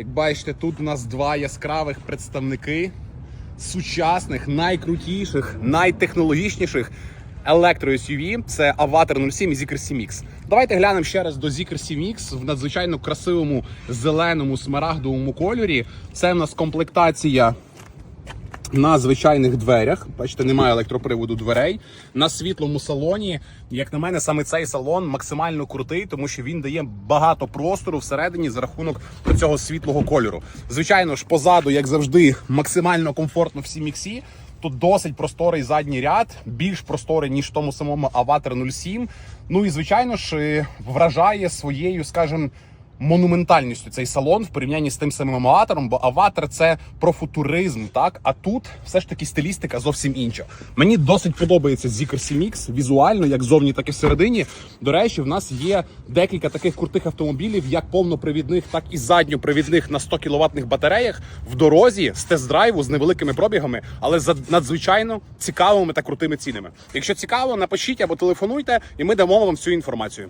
Як бачите, тут у нас два яскравих представники сучасних, найкрутіших, найтехнологічніших електро-SUV. Це Avatar 07 і Zikr X. Давайте глянемо ще раз до Zikr X в надзвичайно красивому зеленому смарагдовому кольорі. Це в нас комплектація на звичайних дверях. Бачите, немає електроприводу дверей. На світлому салоні. Як на мене, саме цей салон максимально крутий, тому що він дає багато простору всередині за рахунок цього світлого кольору. Звичайно ж, позаду, як завжди, максимально комфортно в CMX. Тут досить просторий задній ряд, більш просторий, ніж в тому самому Avatar 07. Ну і звичайно ж е, вражає своєю, скажімо, монументальністю цей салон в порівнянні з тим самим аватаром, бо аватар це про футуризм, так а тут все ж таки стилістика зовсім інша. Мені досить подобається Zikr CMX візуально, як зовні, так і всередині. До речі, в нас є декілька таких крутих автомобілів, як повнопривідних, так і задньопривідних на 100 кіловатних батареях в дорозі з тест-драйву з невеликими пробігами, але за надзвичайно цікавими та крутими цінами. Якщо цікаво, напишіть або телефонуйте, і ми дамо вам всю інформацію.